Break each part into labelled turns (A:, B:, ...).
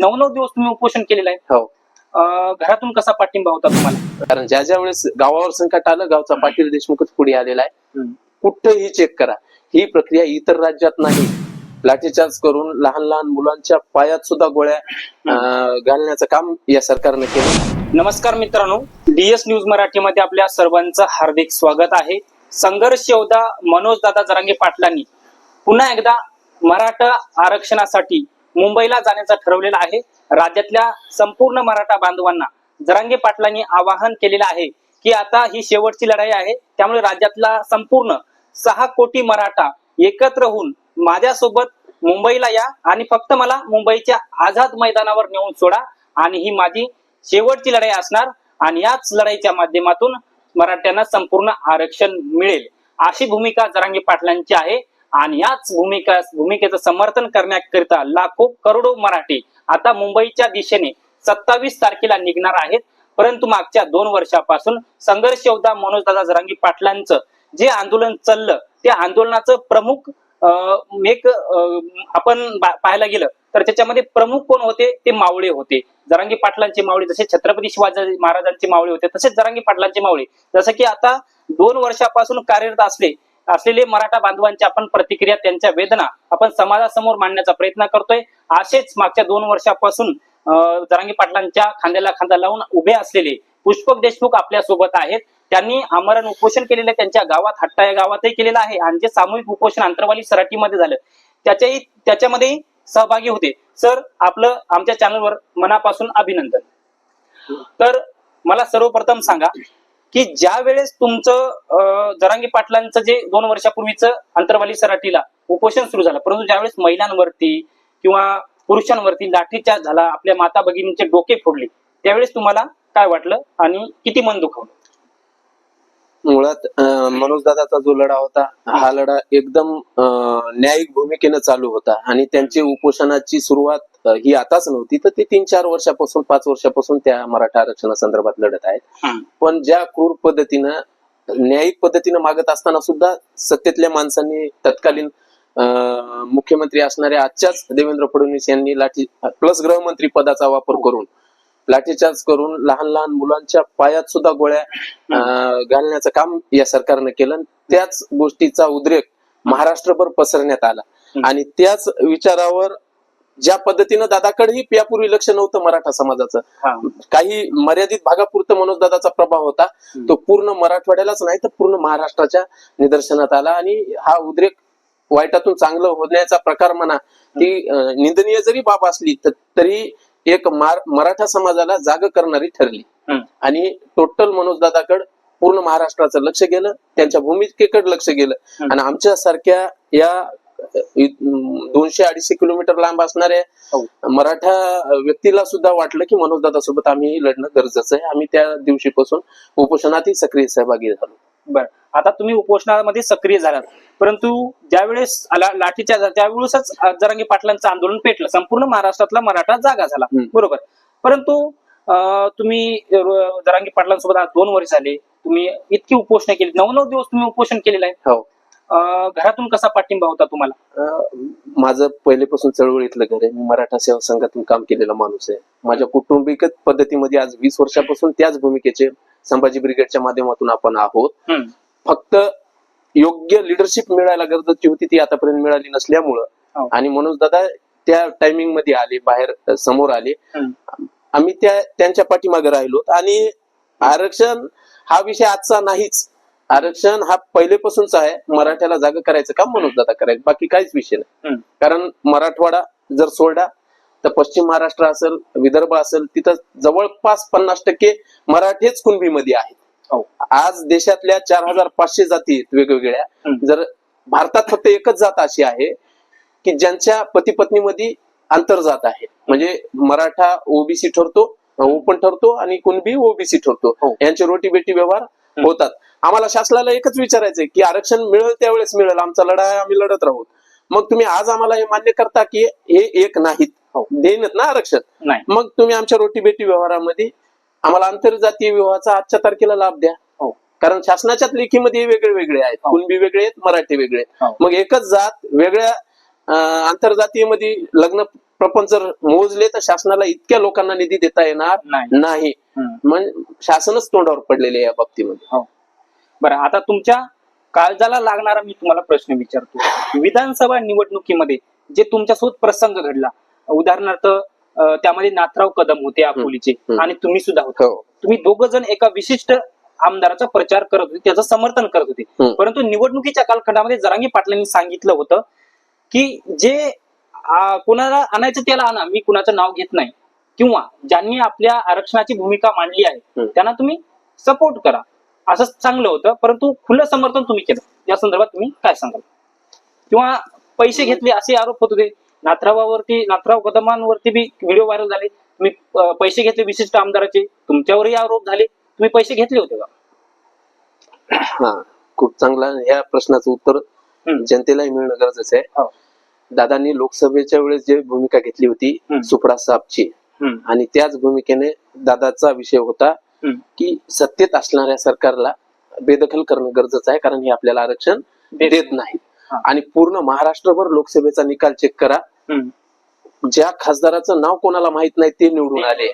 A: नऊ नऊ दिवस तुम्ही उपोषण केलेलं आहे.
B: हो.
A: अं, घरातून कसा पाठिंबा होता तुम्हाला?
B: कारण ज्या ज्या वेळेस गावावर संकट आलं गावचा पाटील देशमुखच पुढे आलेला आहे. कुठंही चेक करा. ही प्रक्रिया इतर राज्यात नाही. लाठीचार्ज करून लहान लहान मुलांच्या पायात सुद्धा गोळ्या अं, घालण्याचं काम या सरकारने केलं.
A: नमस्कार मित्रांनो. डीएस न्यूज मराठीमध्ये आपल्या सर्वांचं हार्दिक स्वागत आहे. संघर्ष योद्धा मनोज दादा जरांगे पाटलांनी पुन्हा एकदा मराठा आरक्षणासाठी मुंबईला जाण्याचं ठरवलेलं आहे. राज्यातल्या संपूर्ण मराठा बांधवांना जरांगे पाटलांनी आवाहन केलेलं आहे की आता ही शेवटची लढाई आहे. त्यामुळे राज्यातला संपूर्ण सहा कोटी मराठा एकत्र होऊन माझ्यासोबत मुंबईला या आणि फक्त मला मुंबईच्या आझाद मैदानावर नेऊन सोडा आणि ही माझी शेवटची लढाई असणार आणि याच लढाईच्या माध्यमातून मराठ्यांना संपूर्ण आरक्षण मिळेल. अशी भूमिका जरांगे पाटलांची आहे. आणि याच भूमिका भूमिकेचं समर्थन करण्याकरिता लाखो करोडो मराठी आता मुंबईच्या दिशेने सत्तावीस तारखेला निघणार आहेत. परंतु मागच्या दोन वर्षापासून संघर्ष योद्धा मनोजदादा जरांगी पाटलांचं जे आंदोलन चाललं त्या आंदोलनाचं प्रमुख अं, एक आपण पाहायला गेलं तर त्याच्यामध्ये प्रमुख कोण होते? ते मावळे होते. जरांगी पाटलांचे मावळे जसे छत्रपती शिवाजी महाराजांचे मावळे होते तसेच जरांगी पाटलांचे मावळे. जसं की आता दोन वर्षापासून कार्यरत असले असलेले मराठा बांधवांच्या आपण प्रतिक्रिया त्यांच्या वेदना आपण समाजासमोर मांडण्याचा प्रयत्न करतोय. असेच मागच्या दोन वर्षापासून अं, जरांगी पाटलांच्या खांद्याला खांदा लावून उभे असलेले पुष्पक देशमुख आपल्यासोबत आहेत. त्यांनी आमरण उपोषण केलेलं त्यांच्या गावात हट्टा या गावातही केलेलं आहे आणि जे सामूहिक उपोषण आंतरवाली सराटीमध्ये झालं त्याच्याही त्याच्यामध्येही सहभागी होते. सर आपलं आमच्या चॅनलवर मनापासून अभिनंदन. तर मला सर्वप्रथम सांगा की ज्या वेळेस तुमचं अं, जरांगी पाटलांचं जे दोन वर्षापूर्वीचं अंतरवाली सराटीला उपोषण सुरू झालं परंतु ज्यावेळेस महिलांवरती किंवा पुरुषांवरती लाठीचार्ज झाला आपल्या माता भगिनींचे डोके फोडले त्यावेळेस तुम्हाला काय वाटलं आणि किती मन दुखावलं?
B: मुळात मनोज दादाचा जो लढा होता हा लढा एकदम न्यायिक भूमिकेनं चालू होता आणि त्यांची उपोषणाची सुरुवात ही आताच नव्हती तर ते तीन चार वर्षापासून पाच वर्षापासून त्या मराठा आरक्षणासंदर्भात लढत आहेत. पण ज्या क्रूर पद्धतीनं न्यायिक पद्धतीनं मागत असताना सुद्धा सत्तेतल्या माणसांनी तत्कालीन मुख्यमंत्री असणाऱ्या आजच्याच देवेंद्र फडणवीस यांनी लाठी प्लस गृहमंत्री पदाचा वापर करून लाठीचार्ज करून लहान लहान मुलांच्या पायात सुद्धा गोळ्या घालण्याचं काम या सरकारनं केलं त्याच गोष्टीचा उद्रेक महाराष्ट्रभर पसरण्यात आला. आणि त्याच विचारावर ज्या पद्धतीनं दादाकडेही यापूर्वी लक्ष नव्हतं मराठा समाजाचं. काही मर्यादित भागापुरतं मनोज दादाचा प्रभाव होता. तो पूर्ण मराठवाड्यालाच नाही तर पूर्ण महाराष्ट्राच्या निदर्शनात आला आणि हा उद्रेक वाईटातून चांगलं होण्याचा प्रकार म्हणा ती निंदनीय जरी बाब असली तरी एक मार- मराठा समाजाला जाग करणारी ठरली. आणि टोटल मनोज दादाकड पूर्ण महाराष्ट्राचं लक्ष गेलं त्यांच्या भूमिकेकडे लक्ष गेलं. आणि आमच्या सारख्या या दोनशे अडीचशे किलोमीटर लांब असणाऱ्या
A: हो.
B: मराठा व्यक्तीला सुद्धा वाटलं की मनोज दादा सोबत आम्ही लढणं गरजेचं आहे आम्ही त्या दिवशीपासून उपोषणातही सक्रिय सहभागी झालो
A: बर आता तुम्ही उपोषणामध्ये सक्रिय झालात. परंतु ज्यावेळेस लाठीच्या त्यावेळेसच जरांगी पाटलांचं आंदोलन पेटलं संपूर्ण महाराष्ट्रातला मराठा जागा झाला. बरोबर. परंतु तुम्ही जरांगी पाटलांसोबत आज दोन वर्ष झाले. तुम्ही इतकी उपोषण केली. नऊ नऊ दिवस तुम्ही उपोषण केलेलं आहे.
B: हो.
A: घरातून कसा पाठिंबा होता तुम्हाला?
B: माझं पहिलेपासून चळवळीतलं घर आहे. मी मराठा सेवा संघातून काम केलेला माणूस आहे. माझ्या कौटुंबिक पद्धतीमध्ये आज वीस वर्षापासून त्याच भूमिकेचे संभाजी ब्रिगेडच्या माध्यमातून आपण आहोत. फक्त योग्य लिडरशिप मिळायला गरजेची होती ती आतापर्यंत मिळाली नसल्यामुळं
A: हो.
B: आणि मनोज दादा त्या टायमिंगमध्ये आले बाहेर समोर आले. आम्ही त्या त्यांच्या पाठीमागे राहिलो आणि आरक्षण हा विषय आजचा नाहीच आरक्षण हा पहिलेपासूनच आहे मराठ्याला जागा करायचं काम मनोज दादा करायचं बाकी काहीच विषय नाही. कारण मराठवाडा जर सोडला तर पश्चिम महाराष्ट्र असेल विदर्भ असेल तिथं जवळपास पन्नास टक्के मराठेच कुणबीमध्ये आहेत. आज देशातल्या चार हजार पाचशे जाती आहेत वेगवेगळ्या. जर भारतात फक्त एकच जात अशी आहे की ज्यांच्या पती पत्नीमध्ये आंतरजात आहे. म्हणजे मराठा ओबीसी ठरतो ओपन ठरतो आणि कुणबी ओबीसी ठरतो.
A: हो.
B: यांचे रोटी बेटी व्यवहार होतात. आम्हाला शासनाला एकच विचारायचंय की आरक्षण मिळेल त्यावेळेस मिळेल आमचा लढा आहे आम्ही लढत राहू. मग तुम्ही आज आम्हाला हे मान्य करता की हे एक नाहीत.
A: हो.
B: देईनच ना आरक्षण? मग तुम्ही आमच्या रोटी बेटी व्यवहारामध्ये आम्हाला आंतरजातीय विवाहाचा आजच्या तारखेला लाभ द्या
A: हो.
B: कारण शासनाच्याच लेखीमध्ये वेगळे वेगळे आहेत
A: हो.
B: कुणबी वेगळे आहेत मराठी वेगळे
A: हो.
B: मग एकच जात वेगळ्या आंतरजातीयमध्ये लग्न प्रपंच जर मोजले तर शासनाला इतक्या लोकांना निधी देता येणार
A: नाही.
B: म्हणजे शासनच तोंडावर पडलेले या बाबतीमध्ये
A: बरं आता तुमच्या काळजाला लागणारा मी तुम्हाला प्रश्न विचारतो विधानसभा निवडणुकीमध्ये जे तुमच्यासोबत प्रसंग घडला उदाहरणार्थ त्यामध्ये नाथराव कदम होते अकोलीचे. आणि तुम्ही सुद्धा होता.
B: हो.
A: तुम्ही दोघ जण एका विशिष्ट आमदाराचा प्रचार करत होते त्याचं समर्थन करत होते. परंतु निवडणुकीच्या कालखंडामध्ये जरांगी पाटलांनी सांगितलं होतं की जे कुणाला आणायचं त्याला आणा मी कुणाचं नाव घेत नाही. किंवा ज्यांनी आपल्या आरक्षणाची भूमिका मांडली आहे. त्यांना तुम्ही सपोर्ट करा. असं चांगलं होतं परंतु खुलं समर्थन तुम्ही केलं. या संदर्भात तुम्ही काय सांगाल? किंवा पैसे घेतले असे आरोप होत होते नाथरावावरती नाथराव कदमांवरती बी व्हिडिओ व्हायरल झाले तुम्ही पैसे घेतले विशिष्ट आमदाराचे तुमच्यावरही आरोप झाले तुम्ही पैसे घेतले होते का
B: हा खूप चांगला या प्रश्नाचं उत्तर. जनतेलाही मिळणं गरजेचं आहे
A: हो.
B: दादांनी लोकसभेच्या वेळेस जे भूमिका घेतली होती. सुपडा साहेबची आणि त्याच भूमिकेने दादाचा विषय होता. की सत्तेत असणाऱ्या सरकारला बेदखल करणं गरजेचं आहे कारण हे आपल्याला आरक्षण
A: देत
B: नाही. आणि पूर्ण महाराष्ट्रभर लोकसभेचा निकाल चेक करा. ज्या खासदाराचं नाव कोणाला माहीत नाही ते निवडून आले.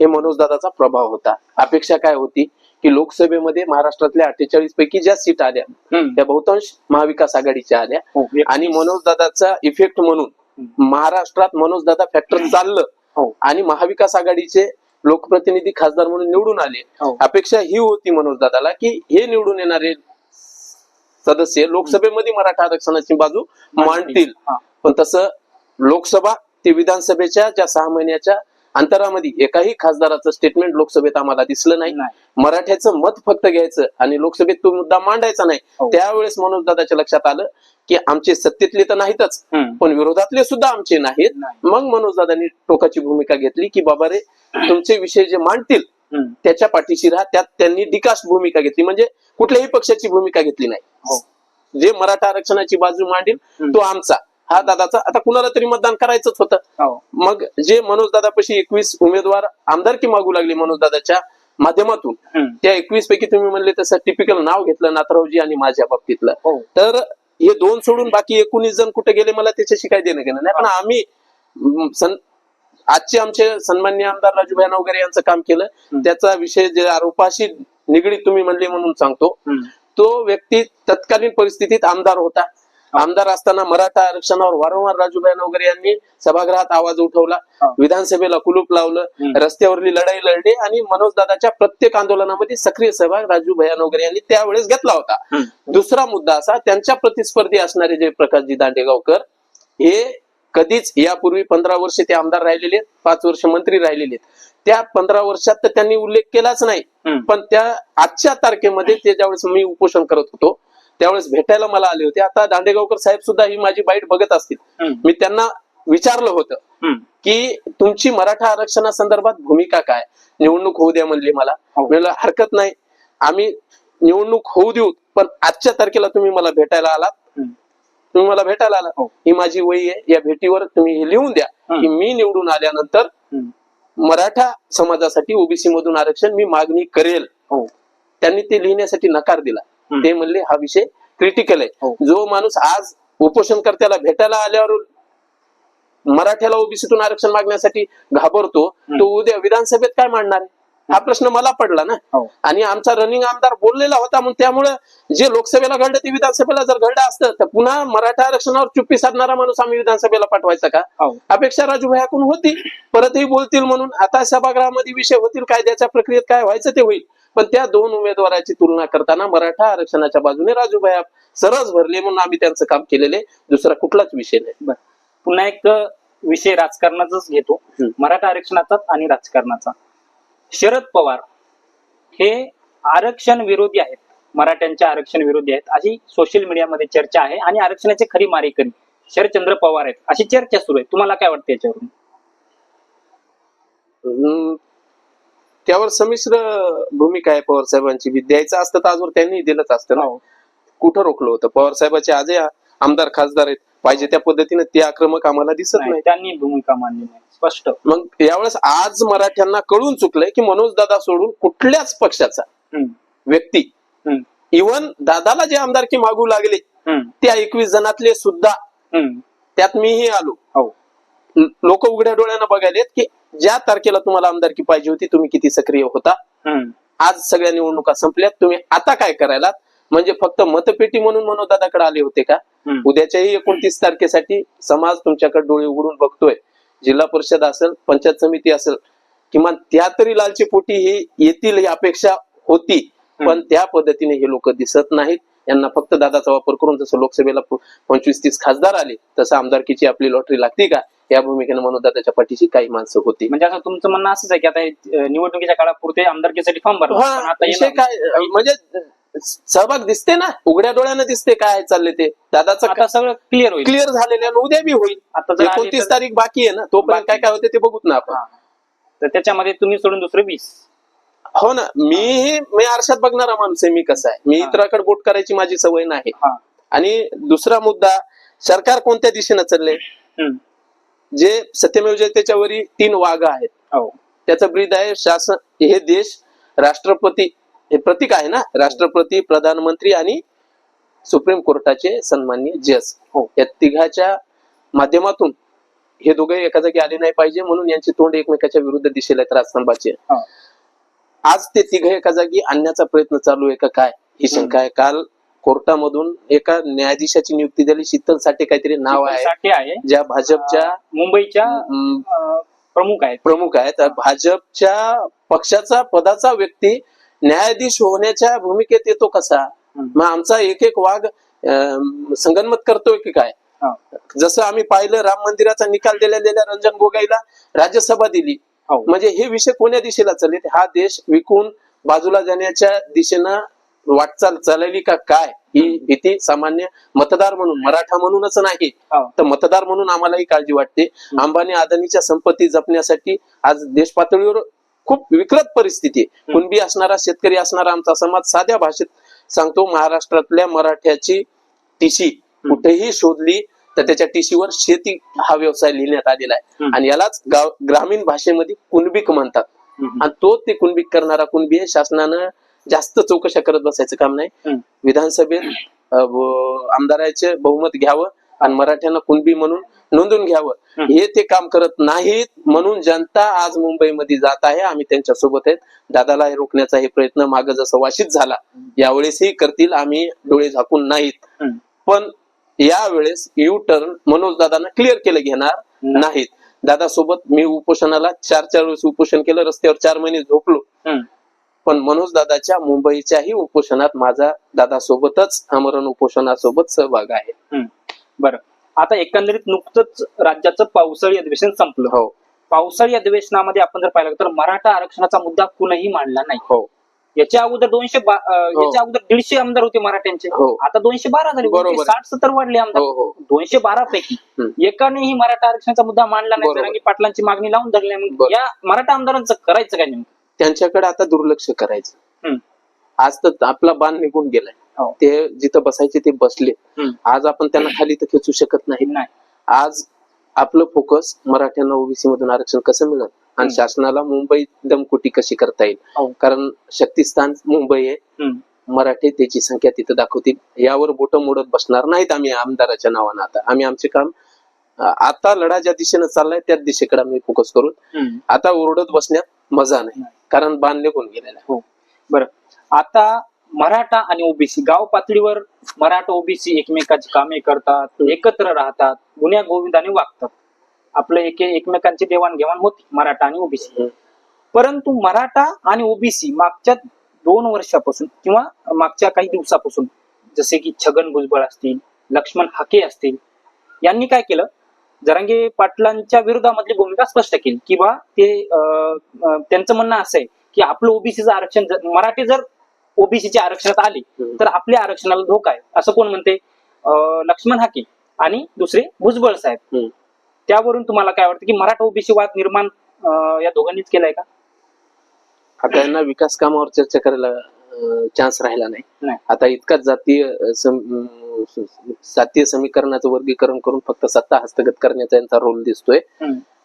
B: हे मनोज दादाचा प्रभाव होता. अपेक्षा काय होती? की लोकसभेमध्ये महाराष्ट्रातल्या अठ्ठेचाळीस पैकी ज्या सीट आल्या. त्या बहुतांश महाविकास आघाडीच्या आल्या.
A: हो,
B: आणि मनोज दादाचा इफेक्ट म्हणून महाराष्ट्रात मनोज दादा फॅक्टर चाललं.
A: हो.
B: आणि महाविकास आघाडीचे लोकप्रतिनिधी खासदार म्हणून निवडून आले.
A: हो.
B: अपेक्षा ही होती मनोज दादाला की हे निवडून येणारे सदस्य लोकसभेमध्ये मराठा आरक्षणाची बाजू मांडतील. पण तसं लोकसभा ते विधानसभेच्या ज्या सहा महिन्याच्या अंतरामध्ये एकाही खासदाराचं स्टेटमेंट लोकसभेत आम्हाला दिसलं नाही मराठ्याचं मत फक्त घ्यायचं आणि लोकसभेत तो मुद्दा मांडायचा नाही
A: हो.
B: त्यावेळेस मनोज दादाच्या लक्षात आलं की आमचे सत्तेतले तर नाहीतच. पण विरोधातले सुद्धा आमचे नाहीत
A: नाही.
B: मग मनोज दादांनी टोकाची भूमिका घेतली की बाबा रे तुमचे विषय जे मांडतील. त्याच्या पाठीशी राहा त्यात त्यांनी डिकास्ट भूमिका घेतली म्हणजे कुठल्याही पक्षाची भूमिका घेतली नाही. जे मराठा आरक्षणाची बाजू मांडील. तो आमचा हा दादाचा आता कुणाला तरी मतदान करायचंच होतं
A: हो.
B: मग जे मनोज दादापाशी एकवीस उमेदवार आमदारकी मागू लागले मनोज दादाच्या माध्यमातून. त्या एकवीस पैकी तुम्ही म्हणले तसं टिपिकल नाव घेतलं नाथरावजी आणि माझ्या बाबतीतलं
A: हो.
B: तर हे दोन सोडून बाकी एकोणीस जण कुठे गेले मला त्याच्याशी काय देणं घेणं नाही पण आम्ही आजचे आमचे सन्मान्य आमदार राजूभाई वगैरे यांचं काम केलं. त्याचा विषय जे आरोपाशी निगडीत तुम्ही म्हणले म्हणून सांगतो. तो व्यक्ती तत्कालीन परिस्थितीत आमदार होता आमदार असताना मराठा आरक्षणावर वारंवार राजूभाई वगैरे यांनी सभागृहात आवाज उठवला. विधानसभेला कुलूप लावलं. रस्त्यावरली लढाई लढली आणि मनोज दादाच्या प्रत्येक आंदोलनामध्ये सक्रिय सहभाग राजू भैया वगैरे यांनी त्यावेळेस घेतला होता. दुसरा मुद्दा असा त्यांच्या प्रतिस्पर्धी असणारे जे प्रकाशजी दांडेगावकर हे कधीच यापूर्वी पंधरा वर्ष ते आमदार राहिलेले आहेत, पाच वर्ष मंत्री राहिलेले आहेत त्या पंधरा वर्षात तर त्यांनी उल्लेख केलाच नाही. पण त्या आजच्या तारखेमध्ये ते ज्यावेळेस मी उपोषण करत होतो त्यावेळेस भेटायला मला आले होते आता दांडेगावकर साहेब सुद्धा ही माझी बाईट बघत असतील. मी त्यांना विचारलं होतं. की तुमची मराठा आरक्षणासंदर्भात भूमिका काय निवडणूक होऊ द्या म्हणली मला
A: हो.
B: म्हणलं हरकत नाही आम्ही निवडणूक होऊ देऊ पण आजच्या तारखेला तुम्ही मला भेटायला आलात. तुम्ही मला भेटायला आलात
A: हो.
B: ही माझी वही आहे या भेटीवर तुम्ही हे लिहून द्या. की मी निवडून आल्यानंतर. मराठा समाजासाठी ओबीसी मधून आरक्षण मी मागणी करेल
A: हो.
B: त्यांनी ते लिहिण्यासाठी नकार दिला. ते म्हणले हा विषय क्रिटिकल आहे
A: हो.
B: जो माणूस आज उपोषणकर्त्याला भेटायला आल्यावर मराठ्याला ओबीसीतून आरक्षण मागण्यासाठी घाबरतो. तो उद्या विधानसभेत काय मांडणार हा प्रश्न मला पडला ना.
A: हो.
B: आणि आमचा रनिंग आमदार बोललेला होता म्हणून त्यामुळे जे लोकसभेला घडलं ते विधानसभेला जर घडलं असतं तर पुन्हा मराठा आरक्षणावर चुप्पी साधणारा माणूस आम्ही विधानसभेला पाठवायचा का?
A: हो.
B: अपेक्षा राजू भयाकून होती परतही बोलतील म्हणून. आता सभागृहामध्ये विषय होतील कायद्याच्या प्रक्रियेत काय व्हायचं ते होईल. पण त्या दोन उमेदवाराची तुलना करताना मराठा आरक्षणाच्या बाजूने राजू भया सरस भरले म्हणून आम्ही त्यांचं काम केलेले. दुसरा कुठलाच विषय नाही.
A: पुन्हा एक विषय राजकारणाचाच घेतो. मराठा आरक्षणाचा आणि राजकारणाचा. शरद पवार हे आरक्षण विरोधी आहेत. मराठ्यांच्या आरक्षण विरोधी आहेत. अशी सोशल मीडियामध्ये चर्चा आहे आणि आरक्षणाचे खरी मारेकरी शरदचंद्र पवार आहेत. अशी चर्चा सुरू आहे. तुम्हाला काय वाटतं याच्यावरून?
B: त्यावर संमिश्र भूमिका आहे पवार साहेबांची. द्यायचं असतं तर आजवर त्यांनी दिलंच असतं ना.
A: हो.
B: कुठं रोखलं होतं? पवार साहेबाचे आजही आमदार खासदार आहेत. पाहिजे त्या पद्धतीने ते आक्रमक आम्हाला दिसत
A: नाही,
B: नाही.
A: त्यांनी भूमिका मांडली नाही. स्पष्ट.
B: मग यावेळेस आज मराठ्यांना कळून चुकलंय की मनोज दादा सोडून कुठल्याच पक्षाचा
A: हम्म,
B: व्यक्ती
A: हम्म,
B: इव्हन दादाला जे आमदारकी मागू लागले
A: हम्म,
B: त्या एकवीस जणातले सुद्धा
A: हम्म.
B: त्यात मीही आलो.
A: हो.
B: लोक उघड्या डोळ्यानं बघायलेत की ज्या तारखेला तुम्हाला आमदारकी पाहिजे होती तुम्ही किती सक्रिय होता.
A: हम्म.
B: आज सगळ्या निवडणुका संपल्यात. तुम्ही आता काय करायला म्हणजे फक्त मतपेटी म्हणून मनोदादाकडे आले होते का. उद्याच्याही एकोणतीस तारखेसाठी समाज तुमच्याकडे डोळे उघडून बघतोय. जिल्हा परिषद असेल पंचायत समिती असेल किमान त्या तरी लालची पोटी ही येतील ही अपेक्षा होती. पण त्या पद्धतीने हे लोक दिसत नाहीत. यांना फक्त दादाचा वापर करून जसं लोकसभेला पंचवीस तीस खासदार आले तसं आमदारकीची आपली लॉटरी लागते का? या भूमिकेने मनोदादाच्या पाठीशी काही माणसं होती.
A: म्हणजे असं तुमचं म्हणणं असंच आहे की आता निवडणुकीच्या काळापुरते आमदारकीसाठी फॉर्म भरला.
B: म्हणजे सहभाग दिसते ना? उघड्या डोळ्यानं दिसते काय चालले ते. दादाचं
A: आता सगळं क्लिअर होईल.
B: क्लिअर झालेलं आणि उद्या बी होईल.
A: आता जर आली
B: एकोणतीस
A: तर-
B: तारीख बाकी आहे ना? तोपर्यंत. काय काय होते ते बघूत ना आपण.
A: हा. तर त्याच्यामध्ये तुम्ही सोडून दुसरे वीस.
B: हो ना. मीही मी आरशात बघणारा माणूस आहे मी कसा आहे. मी
A: हा.
B: इतराकडे बोट करायची माझी सवय नाही.
A: हा.
B: आणि दुसरा मुद्दा सरकार कोणत्या दिशेनं चालले
A: हम्म.
B: जे सत्यमेव जयतेच्या वरी तीन वाघ आहेत.
A: हो.
B: त्याचं ब्रीद आहे शासन हे देश राष्ट्रपती हे प्रतीक आहे ना? राष्ट्रपती प्रधानमंत्री आणि सुप्रीम कोर्टाचे सन्माननीय जज.
A: हो.
B: या तिघाच्या माध्यमातून हे दोघे एका जागी आले नाही पाहिजे म्हणून यांची तोंड एकमेकाच्या विरुद्ध दिशेला आहेत राजस्तंभाचे. आज ते तिघ एका जागी आणण्याचा प्रयत्न चालू आहे का काय? ही शंका आहे. काल कोर्टामधून एका न्यायाधीशाची नियुक्ती झाली. शीतल साठे काहीतरी नाव आहे. ज्या भाजपच्या
A: मुंबईच्या प्रमुख आहेत.
B: प्रमुख आहेत. तर भाजपच्या पक्षाचा पदाचा व्यक्ती न्यायाधीश होण्याच्या भूमिकेत येतो कसा. मग आमचा एक एक वाघ संगनमत करतोय की काय. जसं आम्ही पाहिलं राम मंदिराचा निकाल दिल्या रंजन गोगाईला राज्यसभा दिली.
A: हो.
B: म्हणजे हे विषय कोण्या दिशेला चालले हा देश विकून बाजूला जाण्याच्या दिशेनं वाटचाल चालली का काय? ही भीती सामान्य मतदार म्हणून मराठा म्हणूनच नाही.
A: हो.
B: तर मतदार म्हणून आम्हालाही काळजी वाटते. अंबानी अदानीच्या संपत्ती जपण्यासाठी आज देश पातळीवर खूप विकृत परिस्थिती आहे कुणबी असणारा शेतकरी असणारा आमचा समाज साध्या भाषेत सांगतो महाराष्ट्रातल्या मराठ्याची टिशी कुठेही शोधली तर त्याच्या टिशीवर शेती हा व्यवसाय लिहिण्यात आलेला आहे. आणि यालाच गाव ग्रामीण भाषेमध्ये कुणबिक म्हणतात. आणि तो ते कुणबिक करणारा कुणबी आहे शासनानं जास्त चौकशा करत बसायचं काम नाही. विधानसभेत आमदाराचे बहुमत घ्यावं आणि मराठ्यांना कुणबी म्हणून नोंदून घ्यावं. हे ते काम करत नाहीत म्हणून जनता आज मुंबईमध्ये जात आहे आम्ही त्यांच्यासोबत आहेत दादाला हे रोखण्याचा हे प्रयत्न माग जसं वाशीत झाला यावेळेसही करतील आम्ही डोळे झाकून नाहीत. पण यावेळेस यू टर्न मनोज दादांना क्लिअर केलं घेणार
A: नाही.
B: नाहीत दादा सोबत मी उपोषणाला चार चार वेळेस उपोषण केलं रस्त्यावर चार महिने झोपलो. पण मनोज दादाच्या मुंबईच्याही उपोषणात माझा दादा सोबतच आमरण उपोषणासोबत सहभाग आहे.
A: बरं आता एकंदरीत नुकतंच राज्याचं पावसाळी अधिवेशन संपलं
B: हो
A: पावसाळी अधिवेशनामध्ये आपण जर पाहिलं तर मराठा आरक्षणाचा मुद्दा कुणीही मांडला नाही
B: हो
A: याच्या अगोदर दोनशे बा- अं,
B: हो.
A: याच्या अगोदर दीडशे आमदार होते मराठ्यांचे
B: हो.
A: आता दोनशे बारा झाले
B: बरोबर आहे.
A: साठ सत्तर वाढले आमदार
B: हो हो
A: दोनशे बारा पैकी
B: हम्म.
A: एकानेही मराठा आरक्षणाचा मुद्दा मांडला नाही
B: बरोबर.
A: जरांगी पाटलांची मागणी लावून धरली मग
B: बरोबर.
A: या मराठा आमदारांचं करायचं काय नेमकं
B: त्यांच्याकडे आता दुर्लक्ष करायचं
A: हम्म.
B: आज तर आपला बाण निघून गेलाय. ते जिथं बसायचे ते बसले. आज आपण त्यांना खाली तर खेचू शकत नाही. आज आपलं फोकस मराठ्यांना ओबीसी मधून आरक्षण कसं मिळेल आणि. शासनाला मुंबई दमकुटी कशी करता येईल?
A: हो.
B: कारण शक्तिस्थान मुंबई आहे. मराठी त्याची संख्या तिथं दाखवतील. यावर बोट मोडत बसणार नाहीत आम्ही आमदाराच्या नावानं आता. आम्ही आमचे काम आता लढा ज्या दिशेनं चाललाय त्याच दिशेकडे आम्ही फोकस करू
A: हम्म.
B: आता ओरडत बसण्यात मजा नाही. कारण बाण निघून गेलेला आहे.
A: बरं. आता मराठा आणि ओबीसी गाव पातळीवर मराठा ओबीसी एकमेकाची कामे करतात एकत्र राहतात गुन्ह्या गोविंदाने वागतात. आपलं एक एकमेकांची देवाणघेवाण होती मराठा आणि ओबीसी. परंतु मराठा आणि ओबीसी मागच्या दोन वर्षापासून किंवा मागच्या काही दिवसापासून जसे की छगन भुजबळ असतील लक्ष्मण हाके असतील यांनी काय केलं? जरांगे पाटलांच्या विरोधामधली भूमिका स्पष्ट केली की बा ते त्यांचं म्हणणं असं आहे की आपलं ओबीसीचं आरक्षण जर- मराठी जर ओबीसीच्या आरक्षणात आले. तर आपल्या आरक्षणाला धोका आहे असं कोण म्हणते लक्ष्मण हाके आणि दुसरे भुजबळ साहेब. त्यावरून तुम्हाला काय वाटतं की मराठा ओबीसी वाद निर्माण या दोघांनीच केलाय का
B: आता यांना विकास कामावर चर्चा करायला चान्स राहिला नाही. आता इतकाच जातीय जातीय समीकरणाचं वर्गीकरण करून फक्त सत्ता हस्तगत करण्याचा यांचा रोल दिसतोय.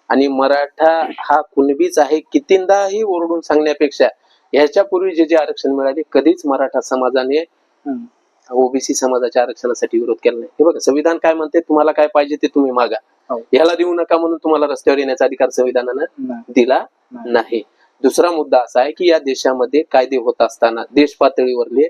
B: आणि मराठा हा कुणबीच आहे कितींदाही ओरडून सांगण्यापेक्षा ह्याच्यापूर्वी जे जे आरक्षण मिळाले कधीच मराठा समाजाने. ओबीसी समाजाच्या आरक्षणासाठी विरोध केला नाही हे बघा संविधान काय म्हणते तुम्हाला काय पाहिजे ते तुम्ही मागा
A: हो.
B: ह्याला देऊ नका म्हणून तुम्हाला रस्त्यावर येण्याचा अधिकार संविधानानं. दिला
A: नाही.
B: दुसरा मुद्दा असा आहे की या देशामध्ये कायदे होत असताना देश पातळीवरले.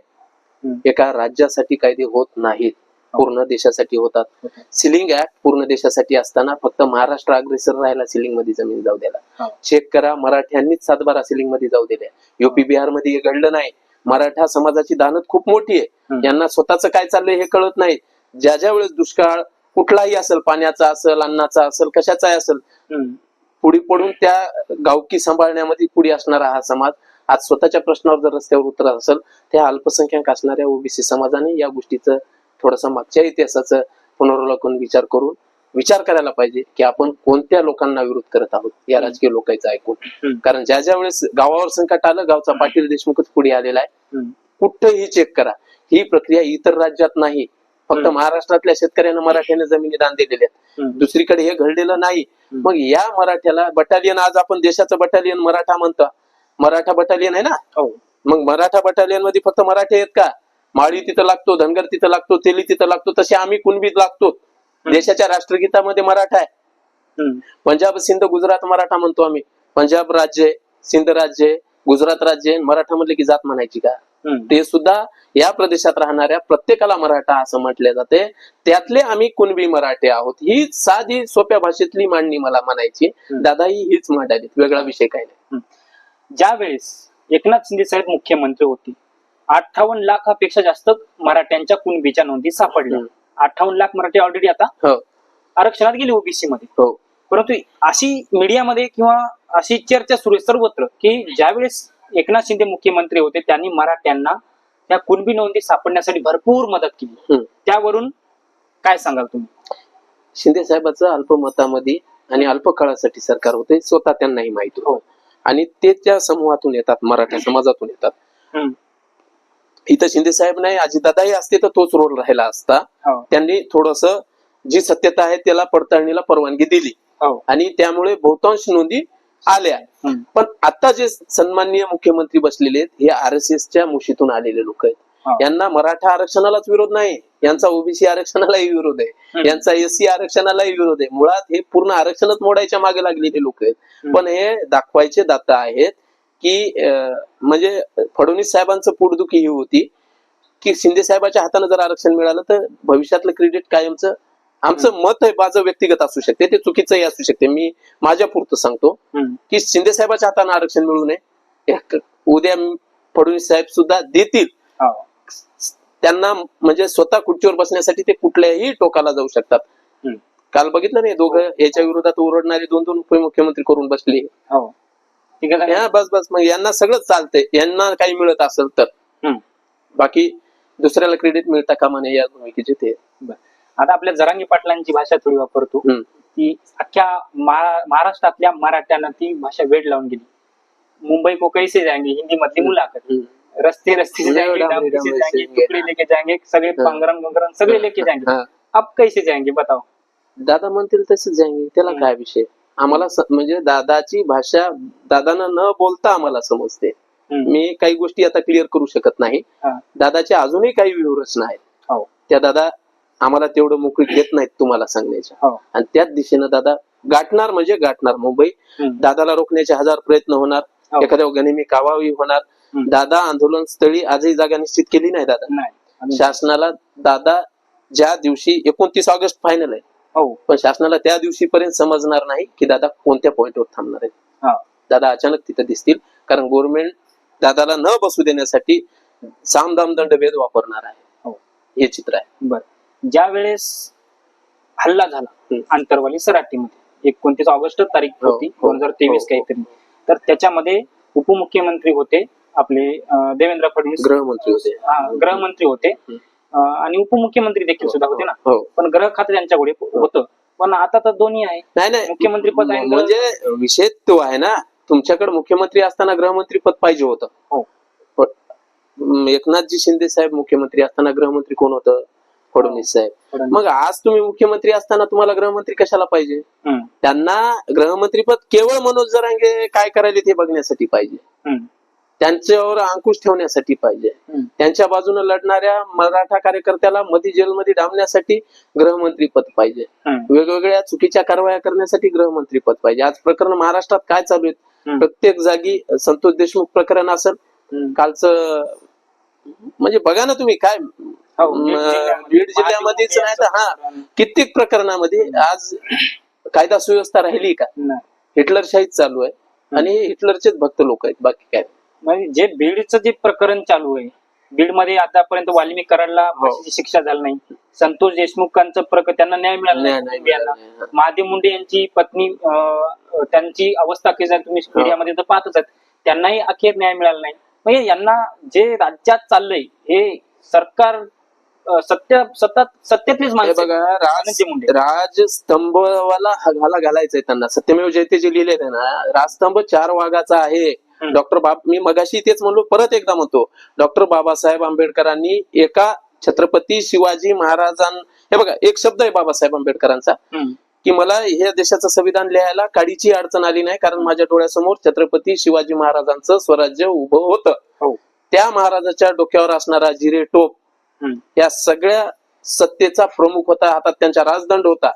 B: एका राज्यासाठी कायदे होत नाहीत पूर्ण देशासाठी होतात. सिलिंग ऍक्ट पूर्ण देशासाठी असताना फक्त महाराष्ट्र अग्रेसर राहिला सिलिंगमध्ये जमीन जाऊ द्यायला. चेक करा मराठ्यांनीच सातबारा सिलिंगमध्ये जाऊ दिल्या युपी बिहारमध्ये हे घडलं नाही मराठा समाजाची दानत खूप मोठी आहे. यांना स्वतःच काय चाललंय हे कळत नाही ज्या ज्या वेळेस दुष्काळ कुठलाही असेल पाण्याचा असेल अन्नाचा असेल कशाचाही असेल. पुढे पडून त्या गावकी सांभाळण्यामध्ये पुढे असणारा हा समाज आज स्वतःच्या प्रश्नावर जर रस्त्यावर उतरत असेल त्या अल्पसंख्याक असणाऱ्या ओबीसी समाजाने या गोष्टीचं थोडंसं मागच्या इतिहासाचं पुनर्वलोकन विचार करून विचार करायला पाहिजे की आपण कोणत्या लोकांना विरोध करत आहोत या राजकीय लोकांचं ऐकून. कारण ज्या ज्या वेळेस गावावर संकट आलं गावचा पाटील देशमुखच पुढे आलेला आहे. कुठंही चेक करा. ही प्रक्रिया इतर राज्यात नाही. फक्त. महाराष्ट्रातल्या शेतकऱ्यांना मराठ्याने जमिनी दान दिलेले आहेत. दुसरीकडे हे घडलेलं नाही. मग या मराठ्याला बटालियन आज आपण देशाचं बटालियन मराठा म्हणतो. मराठा बटालियन आहे ना?
A: हो.
B: मग मराठा बटालियनमध्ये फक्त मराठे आहेत का? माळी तिथं लागतो धनगर तिथं लागतो तेली तिथं लागतो तसे आम्ही कुणबीत लागतो. देशाच्या राष्ट्रगीतामध्ये मराठा आहे. पंजाब सिंध गुजरात मराठा म्हणतो आम्ही. पंजाब राज्य सिंध राज्य गुजरात राज्य मराठा म्हणले की जात म्हणायची का. ते सुद्धा या प्रदेशात राहणाऱ्या प्रत्येकाला मराठा असं म्हटले जाते. त्यातले आम्ही कुणबी मराठे आहोत. ही साधी सोप्या भाषेतली मांडणी मला म्हणायची. दादा ही हीच मांडाली वेगळा विषय काय नाही.
A: ज्या वेळेस एकनाथ शिंदे साहेब मुख्यमंत्री होते अठ्ठावन्न लाखापेक्षा जास्त मराठ्यांच्या कुणबीच्या नोंदी सापडल्या. अठ्ठावन्न लाख मराठी ऑलरेडी आता
B: हो
A: आरक्षणात गेले ओबीसी मध्ये
B: हो
A: परंतु अशी मीडियामध्ये किंवा अशी चर्चा सुरू आहे सर्वत्र की ज्यावेळेस एकनाथ शिंदे मुख्यमंत्री होते त्यांनी मराठ्यांना त्या कुणबी नोंदी सापडण्यासाठी भरपूर मदत केली. त्यावरून काय सांगाल तुम्ही
B: शिंदे साहेबाचं अल्पमतामध्ये आणि अल्प काळासाठी सरकार होते स्वतः त्यांनाही माहिती
A: हो.
B: आणि ते त्या समूहातून येतात मराठा समाजातून येतात. इथं शिंदे साहेब नाही अजितदादाही असते तर तोच रोल राहिला असता
A: हो.
B: त्यांनी थोडस जी सत्यता आहे त्याला पडताळणीला परवानगी दिली
A: हो.
B: आणि त्यामुळे बहुतांश नोंदी आल्या. पण आता जे सन्माननीय मुख्यमंत्री बसलेले आहेत हे आर एस एसच्या मुशीतून आलेले लोक आहेत
A: हा.
B: यांना मराठा आरक्षणालाच विरोध नाही यांचा ओबीसी आरक्षणालाही विरोध आहे. यांचा एससी आरक्षणालाही विरोध आहे मुळात हे पूर्ण आरक्षणच मोडायच्या मागे लागलेले लोक आहेत. पण हे दाखवायचे दाता आहेत की म्हणजे फडणवीस साहेबांचं पोटदुखी ही होती की शिंदे साहेबाच्या हाताने जर आरक्षण मिळालं तर भविष्यातलं क्रेडिट कायमचं आमचं मत आहे माझं व्यक्तिगत असू शकते ते चुकीचंही असू शकते. मी माझ्या पुरतं सांगतो. की शिंदे साहेबाच्या हाताने आरक्षण मिळू नये. उद्या फडणवीस साहेब सुद्धा देतील. त्यांना म्हणजे स्वतः खुर्चीवर बसण्यासाठी ते कुठल्याही टोकाला जाऊ शकतात. काल बघितलं नाही दोघं याच्या विरोधात ओरडणारे दोन दोन उपमुख्यमंत्री करून बसले.
A: हो. ठीक आहे?
B: या बस बस. मग यांना सगळं चालतंय. यांना काही मिळत असेल तर. बाकी दुसऱ्याला क्रेडिट मिळता कामा नये या भूमिकेचे ते.
A: आता आपल्या जरांगी पाटलांची भाषा थोडी वापरतो. ती अख्ख्या महा- महाराष्ट्रातल्या मराठ्यांना ती भाषा वेळ लावून गेली. मुंबई को कैसे जाएंगे हिंदी मधली मुलाखत. रस्ते रस्ते जाएंगे जाएंगे टुकड़े लेके जाएंगे सगळे
B: हाँ.
A: पंगरम गंगरम सगळे लेके जाएंगे
B: हा.
A: अब कैसे जाएंगे बताओ?
B: दादा म्हणतील तसंच जाईन त्याला. काय विषय? आम्हाला म्हणजे दादाची भाषा दादांना न बोलता आम्हाला समजते. मी काही गोष्टी आता क्लिअर करू शकत नाही. दादाच्या अजूनही काही व्यूहरचना आहेत.
A: हो.
B: त्या दादा आम्हाला तेवढं मोकळी देत नाहीत तुम्हाला सांगण्याच्या
A: हो.
B: आणि त्याच दिशेनं दादा गाठणार म्हणजे गाठणार. मुंबई. दादाला रोखण्याचे हजार प्रयत्न होणार.
A: हो.
B: एखाद्या गनिमी कावावी होणार. दादा आंदोलन स्थळी आजही जागा निश्चित केली नाही दादा. शासनाला दादा ज्या दिवशी एकोणतीस ऑगस्ट फायनल आहे
A: हो
B: पण शासनाला त्या दिवशीपर्यंत समजणार नाही की दादा कोणत्या पॉइंटवर थांबणार आहेत
A: हा.
B: दादा अचानक तिथे दिसतील कारण गव्हर्नमेंट दादाला न बसू देण्यासाठी सामदाम दंड भेद वापरणार आहे.
A: हो.
B: हे चित्र आहे.
A: बर. ज्या वेळेस हल्ला झाला. आंतरवाली सराटीमध्ये एकोणतीस ऑगस्ट तारीख
B: हो,
A: होती
B: हो,
A: दोन हजार तेवीस काहीतरी. तर त्याच्यामध्ये उपमुख्यमंत्री होते आपले देवेंद्र फडणवीस.
B: गृहमंत्री होते.
A: गृहमंत्री होते. आणि उपमुख्यमंत्री देखील सुद्धा होते ना.
B: हो.
A: पण गृह खाते त्यांच्याकडे होतं. पण आता तर दोन्ही आहे.
B: नाही नाही.
A: मुख्यमंत्री पद आहे
B: म्हणजे विषय तो आहे ना तुमच्याकडे मुख्यमंत्री असताना गृहमंत्री पद पाहिजे होतं.
A: हो.
B: पण एकनाथजी शिंदे साहेब मुख्यमंत्री असताना गृहमंत्री कोण होतं? फडणवीस साहेब. मग आज तुम्ही मुख्यमंत्री असताना तुम्हाला गृहमंत्री कशाला पाहिजे?
A: हम्म,
B: त्यांना गृहमंत्री पद केवळ मनोज जरांगे काय करायले ते बघण्यासाठी पाहिजे.
A: हम्म.
B: त्यांच्यावर अंकुश ठेवण्यासाठी पाहिजे. त्यांच्या बाजूने लढणाऱ्या मराठा कार्यकर्त्याला मध्ये जेलमध्ये डांबण्यासाठी गृहमंत्री पद पाहिजे. वेगवेगळ्या चुकीच्या कारवाया करण्यासाठी गृहमंत्री पद पाहिजे आज प्रकरण महाराष्ट्रात काय चालू आहेत. प्रत्येक जागी संतोष देशमुख प्रकरण असेल. कालचं म्हणजे बघा ना तुम्ही काय
A: हो, बीड
B: जिल्ह्यामध्येच नाही तर हा. कित्येक प्रकरणामध्ये आज कायदा सुव्यवस्था राहिली का. हिटलरशाहीच चालू आहे आणि हे हिटलरचेच भक्त लोक आहेत बाकी काय
A: म्हणजे जे बीडचं जे प्रकरण चालू आहे बीडमध्ये आतापर्यंत वाल्मिक कराडला
B: हो.
A: फाशीची शिक्षा झाली नाही संतोष देशमुखांचं प्रकरण त्यांना न्याय मिळाला नाही.
B: मिळाला.
A: महादेव मुंडे यांची पत्नी त्यांची अवस्था कशी तुम्ही
B: हो.
A: मीडियामध्ये तर पाहतच आहेत त्यांनाही अखेर न्याय मिळाला नाही म्हणजे यांना जे राज्यात चाललंय हे सरकार सत्य सतत सत्तेतलीच माणसं
B: बघा. राज स्तंभवाला घाला घालायचंय त्यांना सत्यमेव जयते जे लिहिले ना राजस्तंभ चार वाघाचा आहे. डॉक्टर बाब मी मगाशी तेच म्हणलो परत एकदा म्हणतो डॉक्टर बाबासाहेब आंबेडकरांनी एका छत्रपती शिवाजी महाराजां हे बघा एक शब्द आहे बाबासाहेब आंबेडकरांचा. की मला हे देशाचं संविधान लिहायला काडीची अडचण आली नाही कारण माझ्या डोळ्यासमोर छत्रपती शिवाजी महाराजांचं स्वराज्य उभं होतं.
A: हो.
B: त्या महाराजाच्या डोक्यावर असणारा जिरे टोप. या सगळ्या सत्तेचा प्रमुख होता हातात त्यांचा राजदंड होता.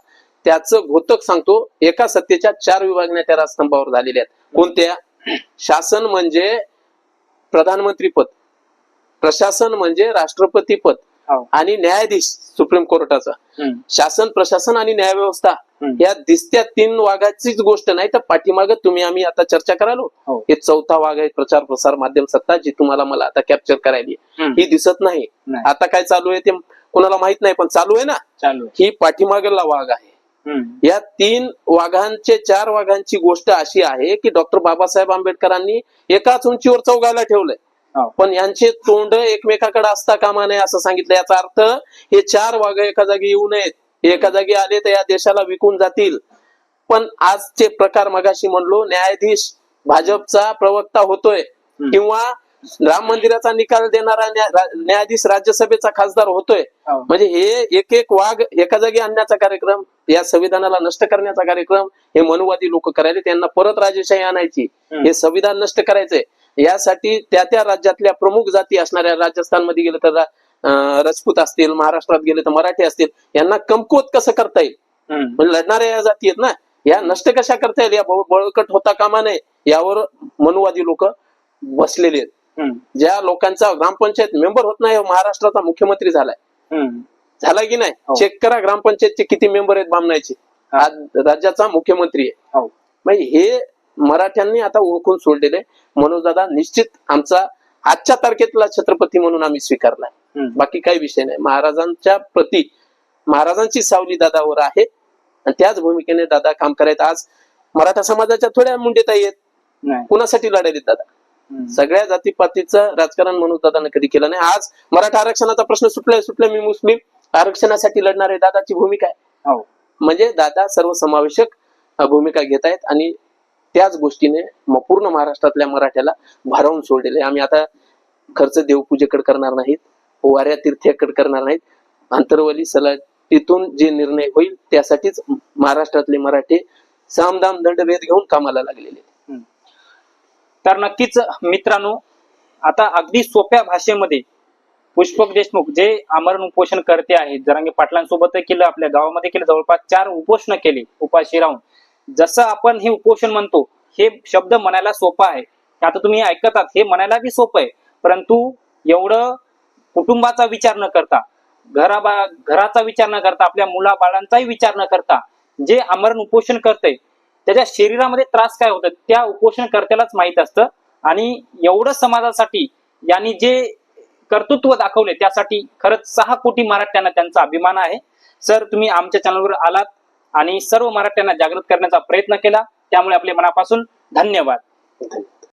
B: त्याचं घोतक सांगतो एका सत्तेच्या चार विभागण्या त्या राजस्तंभावर झालेल्या आहेत. कोणत्या? शासन म्हणजे प्रधानमंत्री पद प्रशासन म्हणजे राष्ट्रपती पद
A: हो
B: आणि न्यायाधीश सुप्रीम कोर्टाचा. शासन प्रशासन आणि न्यायव्यवस्था
A: हम्म.
B: या दिसत्या तीन वाघाचीच गोष्ट नाही तर पाठीमाग तुम्ही आम्ही आता चर्चा करालो
A: हो
B: हे चौथा वाघ आहे प्रचार प्रसार माध्यम सत्ता जी तुम्हाला मला आता कॅप्चर करायली. ही दिसत नाही. आता काय चालू आहे ते कोणाला माहीत नाही पण चालू आहे ना
A: चालू
B: ही पाठीमागला वाघ आहे. या तीन वाघांचे चार वाघांची गोष्ट अशी आहे की डॉक्टर बाबासाहेब आंबेडकरांनी एकाच उंचीवर चौघाला ठेवलंय. पण यांचे तोंड एकमेकाकडे असता कामा नये असं सांगितलं. याचा अर्थ हे चार वाघ एका जागी येऊ नयेत. एका जागी आले तर या देशाला विकून जातील. पण आजचे प्रकार मगाशी म्हणलो न्यायाधीश भाजपचा प्रवक्ता होतोय किंवा राम मंदिराचा निकाल देणारा न्यायाधीश राज्यसभेचा खासदार होतोय
A: हो
B: म्हणजे हे एक एक वाघ एका जागी आणण्याचा कार्यक्रम या संविधानाला नष्ट करण्याचा कार्यक्रम हे मनुवादी लोक करायचे त्यांना परत राजेशाही आणायची. हे संविधान नष्ट करायचंय यासाठी त्या त्या राज्यातल्या प्रमुख जाती असणाऱ्या राजस्थानमध्ये गेलं तर राजपूत असतील महाराष्ट्रात गेले तर मराठी असतील यांना कमकुवत कसं करता येईल. म्हणजे लढणाऱ्या या जाती आहेत ना या नष्ट कशा करता येईल या बळ- बळकट होता कामा नये यावर मनुवादी लोक बसलेले आहेत. ज्या लोकांचा ग्रामपंचायत मेंबर होत नाही हो, महाराष्ट्राचा मुख्यमंत्री झालाय. झाला की नाही?
A: हो.
B: चेक करा ग्रामपंचायतचे किती मेंबर आहेत बामणायचे? आज राज्याचा मुख्यमंत्री आहे.
A: हो.
B: हे मराठ्यांनी आता ओळखून सोडलेले. मनोजदादा निश्चित आमचा आजच्या तारखेतला छत्रपती म्हणून आम्ही स्वीकारलाय. बाकी काही विषय नाही. महाराजांच्या प्रती महाराजांची सावली दादावर आहे. आणि त्याच भूमिकेने दादा काम करायत. आज मराठा समाजाच्या थोड्या आहेत.
A: नाही.
B: कुणासाठी लढायले दादा. सगळ्या जातीपातीचं राजकारण म्हणून दादाने कधी केलं नाही. आज मराठा आरक्षणाचा प्रश्न सुटलाय सुटलाय मी मुस्लिम. आरक्षणासाठी लढणारे दादाची भूमिका आहे.
A: हो.
B: म्हणजे दादा सर्वसमावेशक भूमिका घेत आहेत आणि त्याच गोष्टीने पूर्ण महाराष्ट्रातल्या मराठ्याला भारावून सोडलेले. आम्ही आता खर्च देवपूजेकडे करणार नाहीत वाऱ्या तीर्थाकडे करणार नाहीत. आंतरवली सलाटीतून जे निर्णय होईल त्यासाठीच महाराष्ट्रातले मराठे सामदाम दंडभेद घेऊन कामाला लागलेले आहेत.
A: तर नक्कीच मित्रांनो आता अगदी सोप्या भाषेमध्ये पुष्पक देशमुख जे आमरण उपोषण करते आहेत जरांगे पाटलांसोबत केलं आपल्या गावामध्ये केलं जवळपास चार उपोषण केले उपाशी राहून. जसं आपण हे उपोषण म्हणतो हे शब्द म्हणायला सोपं आहे. आता तुम्ही ऐकत आहात हे म्हणायला बी सोपं आहे. परंतु एवढं कुटुंबाचा विचार न करता घराबा घराचा विचार न करता आपल्या मुला बाळांचाही विचार न करता जे आमरण उपोषण करते त्याच्या शरीरामध्ये त्रास काय होतात त्या उपोषणकर्त्यालाच माहीत असतं. आणि एवढं समाजासाठी यांनी जे कर्तृत्व दाखवले त्यासाठी खरंच सहा कोटी मराठ्यांना त्यांचा अभिमान आहे. सर तुम्ही आमच्या चॅनलवर आलात आणि सर्व मराठ्यांना जागृत करण्याचा प्रयत्न केला. त्यामुळे आपले मनापासून धन्यवाद.
B: धन्यवाद.